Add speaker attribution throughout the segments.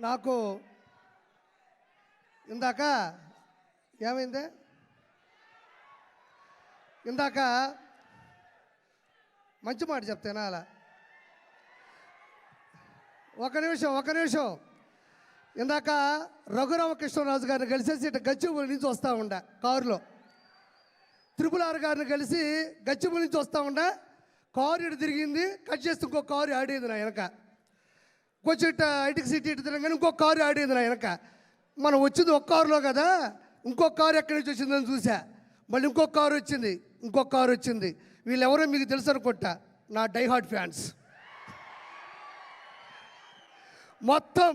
Speaker 1: నాకు ఇందాక ఏమైంది? ఇందాక మంచి మాట చెప్తేనా అలా. ఒక నిమిషం ఒక నిమిషం. ఇందాక రఘురామకృష్ణరాజు గారిని కలిసేసి ఇటు గచ్చిబౌలి నుంచి వస్తూ ఉండ కారులో. త్రిపులారు గారిని కలిసి గచ్చిబౌలి నుంచి వస్తూ ఉండ కారు ఇటు తిరిగింది కట్ చేస్తే ఇంకో కారు ఆడేది నా వెనక. కొంచెం ఐటికి సిటీ ఇటు తిరగగానే ఇంకో కారు ఆడేది నా వెనక. మనం వచ్చింది ఒక కారులో కదా ఇంకో కారు ఎక్కడి నుంచి వచ్చిందని చూసా మళ్ళీ ఇంకో కారు వచ్చింది ఇంకో కారు వచ్చింది. వీళ్ళెవరో మీకు తెలుసు అనుకుంటా నా డైహార్డ్ ఫ్యాన్స్. మొత్తం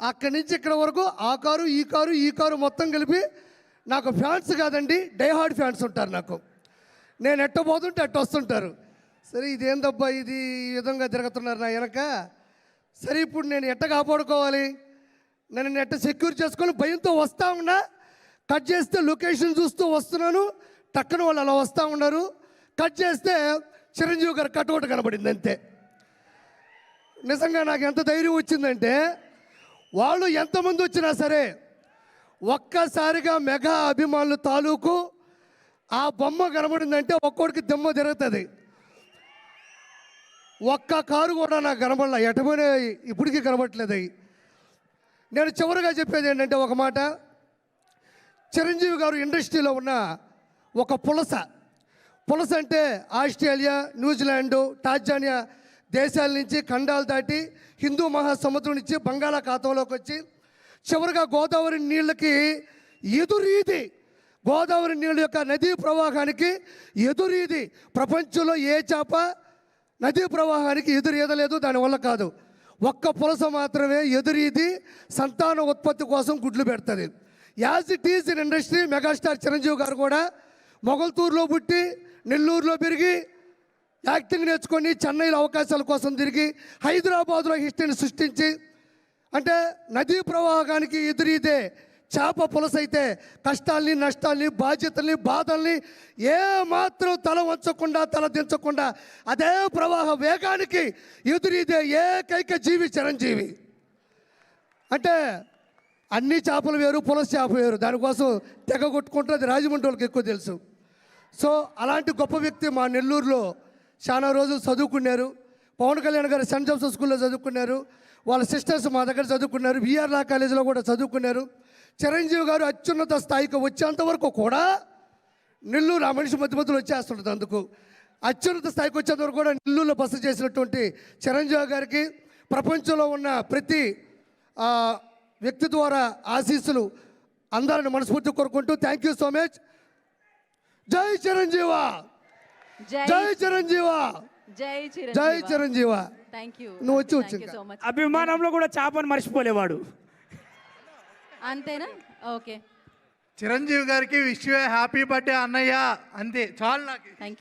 Speaker 1: అక్కడి నుంచి ఇక్కడ వరకు ఆ కారు ఈ కారు ఈ కారు మొత్తం కలిపి నాకు ఫ్యాన్స్ కాదండి డైహార్డ్ ఫ్యాన్స్ ఉంటారు నాకు. నేను ఎట్ట పోతుంటే ఎట్ట వస్తుంటారు సరే ఇదేందబ్బా ఇది ఈ విధంగా తిరుగుతున్నారు నా వెనక? సరే ఇప్పుడు నేను ఎట్ట కాపాడుకోవాలి? నేను ఎట్ట సెక్యూర్ చేసుకొని భయంతో వస్తా ఉన్నా? కట్ చేస్తే లొకేషన్ చూస్తూ వస్తున్నాను. టక్కన వాళ్ళు అలా వస్తూ ఉన్నారు. కట్ చేస్తే చిరంజీవి గారు కటౌట్ కనబడింది అంతే. నిజంగా నాకు ఎంత ధైర్యం వచ్చిందంటే వాళ్ళు ఎంతమంది వచ్చినా సరే ఒక్కసారిగా మెగా అభిమానులు తాలూకు ఆ బొమ్మ కనబడిందంటే ఒక్కొక్కడికి దెమ్మ తిరుగుతుంది. ఒక్క కారు కూడా నాకు కనబడలే. ఎటపోయినా ఇప్పటికీ కనబడట్లేదు అవి నేను చివరిగా చెప్పేది ఏంటంటే ఒక మాట. చిరంజీవి గారు ఇండస్ట్రీలో ఉన్న ఒక పులస. పులస అంటే ఆస్ట్రేలియా న్యూజిలాండ్ టాంజానియా దేశాల నుంచి ఖండాలు దాటి హిందూ మహాసముద్రం నుంచి బంగాళాఖాతంలోకి వచ్చి చివరిగా గోదావరి నీళ్ళకి ఎదురీది. గోదావరి నీళ్ళ యొక్క నదీ ప్రవాహానికి ఎదురీది. ప్రపంచంలో ఏ చేప నదీ ప్రవాహానికి ఎదురు ఈదలేదు దానివల్ల కాదు. ఒక్క పులస మాత్రమే ఎదురీది సంతాన ఉత్పత్తి కోసం గుడ్లు పెడుతుంది. As it is in industry megastar Chiranjeevi garu కూడా మొగల్తూరులో పుట్టి నెల్లూరులో పెరిగి యాక్టింగ్ నేర్చుకొని చెన్నైలో అవకాశాల కోసం తిరిగి హైదరాబాద్లో హిస్టరీని సృష్టించి అంటే నదీ ప్రవాహానికి ఎదురీదే చేప పులసైతే కష్టాల్ని నష్టాల్ని బాధ్యతల్ని బాధల్ని ఏ మాత్రం తల వంచకుండా తల దించకుండా అదే ప్రవాహ వేగానికి ఎదురీదే ఏకైక జీవి చిరంజీవి. అంటే అన్ని చేపలు వేరు పులస చేప వేరు. దానికోసం తెగ కొట్టుకుంటే అది రాజమండ్రి వాళ్ళకి ఎక్కువ తెలుసు. సో అలాంటి గొప్ప వ్యక్తి మా నెల్లూరులో చాలా రోజులు చదువుకున్నారు. పవన్ కళ్యాణ్ గారు సెంట్ జోసెఫ్ స్కూల్లో చదువుకున్నారు. వాళ్ళ సిస్టర్స్ మా దగ్గర చదువుకున్నారు. విఆర్ లా కాలేజీలో కూడా చదువుకున్నారు. చిరంజీవి గారు అత్యున్నత స్థాయికి వచ్చేంత వరకు కూడా నెల్లూరు ఆ మనిషి మధ్య మధ్యలో వచ్చేస్తుంటుంది అందుకు. అత్యున్నత స్థాయికి వచ్చేంత వరకు కూడా నెల్లూరులో బస చేసినటువంటి చిరంజీవి గారికి ప్రపంచంలో ఉన్న ప్రతి ఆ, వ్యక్తి ద్వారా ఆశీస్సులు అందరిని మనస్ఫూర్తి కోరుకుంటూ థ్యాంక్ యూ సో మచ్ జై చిరంజీవ!
Speaker 2: జై
Speaker 1: జై చిరంజీవ.
Speaker 2: జై
Speaker 1: జై
Speaker 2: చిరంజీవి.
Speaker 1: చిరంజీవ
Speaker 2: థ్యాంక్ యూ
Speaker 1: నువ్వు వచ్చి.
Speaker 2: సో మచ్
Speaker 3: అభిమానంలో కూడా చేపను మర్చిపోలేవాడు.
Speaker 2: అంతేనా? ఓకే
Speaker 4: చిరంజీవి గారికి విష్ హ్యాపీ బర్త్డే అన్నయ్య. అంతే చాలు నాకు.
Speaker 2: థ్యాంక్